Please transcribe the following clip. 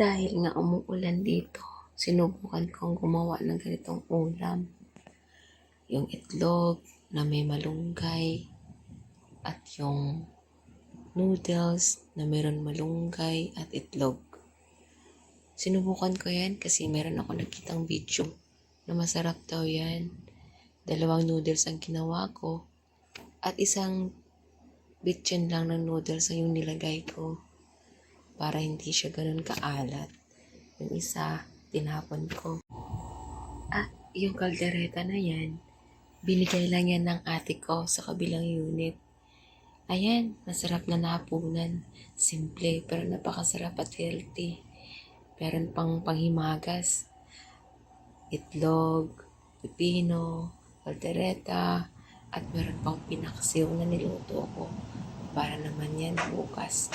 dahil nga umuulan dito, sinubukan kong gumawa ng ganitong ulam. Yung itlog na may malunggay at yung noodles na meron malunggay at itlog. Sinubukan ko yan kasi meron ako nakitang video na masarap daw yan. Dalawang noodles ang ginawa ko at isang bitchin lang ng noodles ang yung nilagay ko para hindi siya ganun kaalat. Yung isa, tinapon ko. At yung kaldereta na yan, binigay lang yan ng ate ko sa kabilang unit. Ayan, masarap na napunan. Simple, pero napakasarap at healthy. Meron pang panghimagas. Itlog, pipino, kaldereta, at meron pang pinaksiw na niluto ko para naman yan bukas.